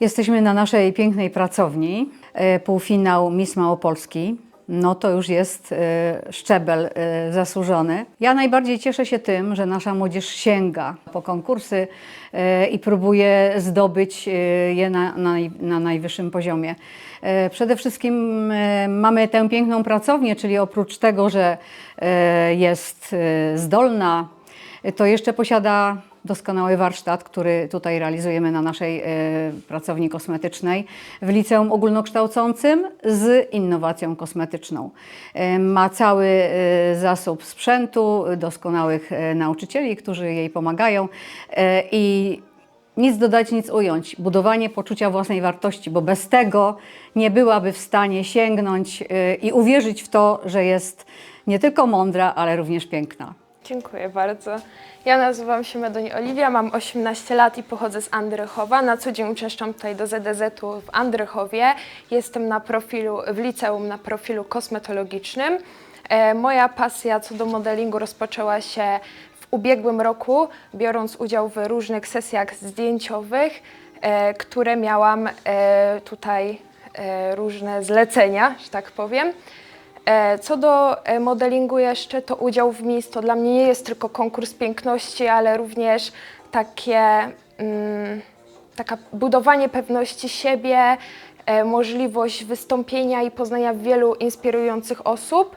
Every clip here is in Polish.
Jesteśmy na naszej pięknej pracowni. E, Półfinał Miss Małopolski. No to już jest e, szczebel e, zasłużony. Ja najbardziej cieszę się tym, że nasza młodzież sięga po konkursy i próbuje zdobyć je na, na, na najwyższym poziomie. Przede wszystkim mamy tę piękną pracownię, czyli oprócz tego, że jest zdolna, to jeszcze posiada doskonały warsztat, który tutaj realizujemy na naszej e, pracowni kosmetycznej w liceum ogólnokształcącym z innowacją kosmetyczną. E, ma cały e, zasób sprzętu, doskonałych nauczycieli, którzy jej pomagają i nic dodać, nic ująć. Budowanie poczucia własnej wartości, bo bez tego nie byłaby w stanie sięgnąć i uwierzyć w to, że jest nie tylko mądra, ale również piękna. Dziękuję bardzo. Ja nazywam się Medoni Oliwia, mam 18 lat i pochodzę z Andrychowa. Na co dzień uczęszczam tutaj do ZDZ-u w Andrychowie. Jestem na profilu, w liceum na profilu kosmetologicznym. E, moja pasja co do modelingu rozpoczęła się w ubiegłym roku, biorąc udział w różnych sesjach zdjęciowych, e, które miałam e, tutaj e, różne zlecenia, że tak powiem. E, Co do e, modelingu jeszcze, to udział w Miss to dla mnie nie jest tylko konkurs piękności, ale również takie, mm, taka budowanie pewności siebie, e, możliwość wystąpienia i poznania wielu inspirujących osób.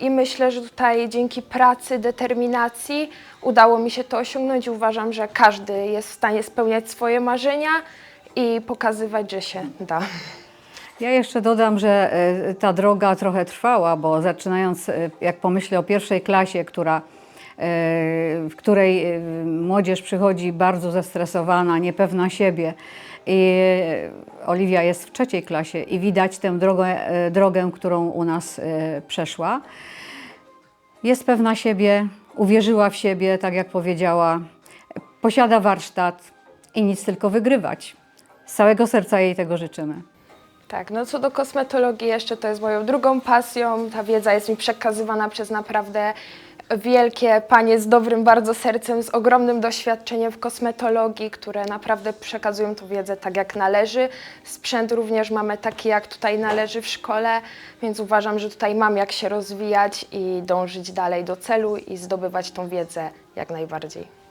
I myślę, że tutaj dzięki pracy, determinacji udało mi się to osiągnąć uważam, że każdy jest w stanie spełniać swoje marzenia i pokazywać, że się da. Ja jeszcze dodam, że e, ta droga trochę trwała, bo zaczynając, e, jak pomyślę o pierwszej klasie, która, e, w której młodzież przychodzi bardzo zestresowana, niepewna siebie i Oliwia jest w trzeciej klasie i widać tę drogę, drogę którą u nas przeszła. Jest pewna siebie, uwierzyła w siebie, tak jak powiedziała, posiada warsztat i nic tylko wygrywać. Z całego serca jej tego życzymy. Tak, no co do kosmetologii jeszcze to jest moją drugą pasją. Ta wiedza jest mi przekazywana przez naprawdę wielkie panie z dobrym bardzo sercem, z ogromnym doświadczeniem w kosmetologii, które naprawdę przekazują tą wiedzę tak jak należy. Sprzęt również mamy taki jak tutaj należy w szkole, więc uważam, że tutaj mam jak się rozwijać i dążyć dalej do celu i zdobywać tą wiedzę jak najbardziej.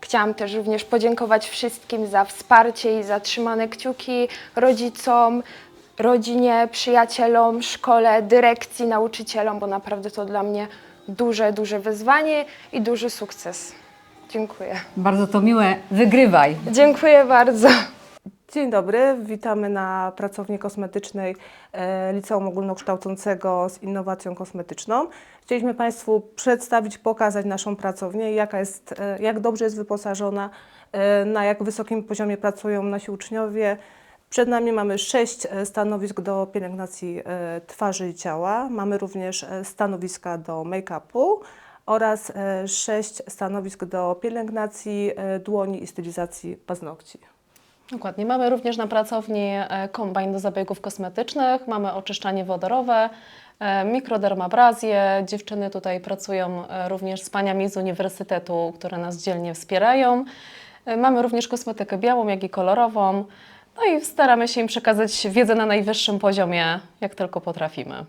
Chciałam też również podziękować wszystkim za wsparcie i za trzymane kciuki rodzicom, rodzinie, przyjacielom, szkole, dyrekcji, nauczycielom, bo naprawdę to dla mnie duże, duże wyzwanie i duży sukces. Dziękuję. Bardzo to miłe. Wygrywaj. Dziękuję bardzo. Dzień dobry, witamy na pracowni kosmetycznej e, Liceum Ogólnokształcącego z innowacją kosmetyczną. Chcieliśmy Państwu przedstawić, pokazać naszą pracownię, jaka jest, e, jak dobrze jest wyposażona, e, na jak wysokim poziomie pracują nasi uczniowie. Przed nami mamy sześć e, stanowisk do pielęgnacji e, twarzy i ciała. Mamy również e, stanowiska do make-upu oraz sześć stanowisk do pielęgnacji dłoni i stylizacji paznokci. Dokładnie. Mamy również na pracowni kombajn do zabiegów kosmetycznych, mamy oczyszczanie wodorowe, mikrodermabrazję. Dziewczyny tutaj pracują również z paniami z uniwersytetu, które nas dzielnie wspierają. Mamy również kosmetykę białą, jak i kolorową. No i staramy się im przekazać wiedzę na najwyższym poziomie, jak tylko potrafimy.